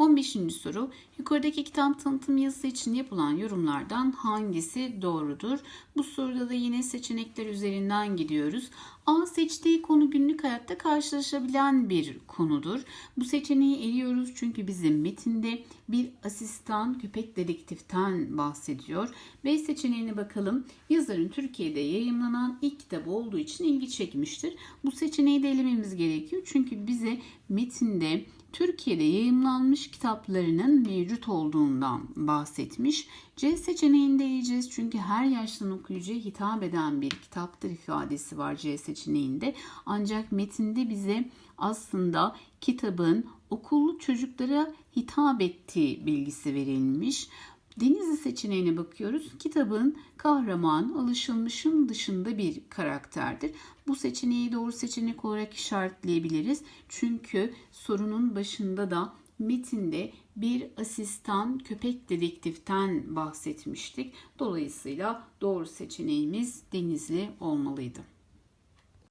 15. soru. Yukarıdaki kitap tanıtım yazısı için yapılan yorumlardan hangisi doğrudur? Bu soruda da yine seçenekler üzerinden gidiyoruz. A seçtiği konu günlük hayatta karşılaşabilen bir konudur. Bu seçeneği eliyoruz çünkü bizim metinde bir asistan köpek dedektiften bahsediyor. B seçeneğine bakalım. Yazarın Türkiye'de yayımlanan ilk kitabı olduğu için ilgi çekmiştir. Bu seçeneği de elememiz gerekiyor. Çünkü bize metinde Türkiye'de yayımlanmış kitaplarının mevcut olduğundan bahsetmiş. C seçeneğini çünkü her yaştan okuyucuya hitap eden bir kitaptır ifadesi var C seçeneğinde. Ancak metinde bize aslında kitabın okullu çocuklara hitap ettiği bilgisi verilmiş. Denizli seçeneğine bakıyoruz. Kitabın kahraman alışılmışın dışında bir karakterdir. Bu seçeneği doğru seçenek olarak işaretleyebiliriz. Çünkü sorunun başında da metinde bir asistan köpek dedektiften bahsetmiştik. Dolayısıyla doğru seçeneğimiz Denizli olmalıydı.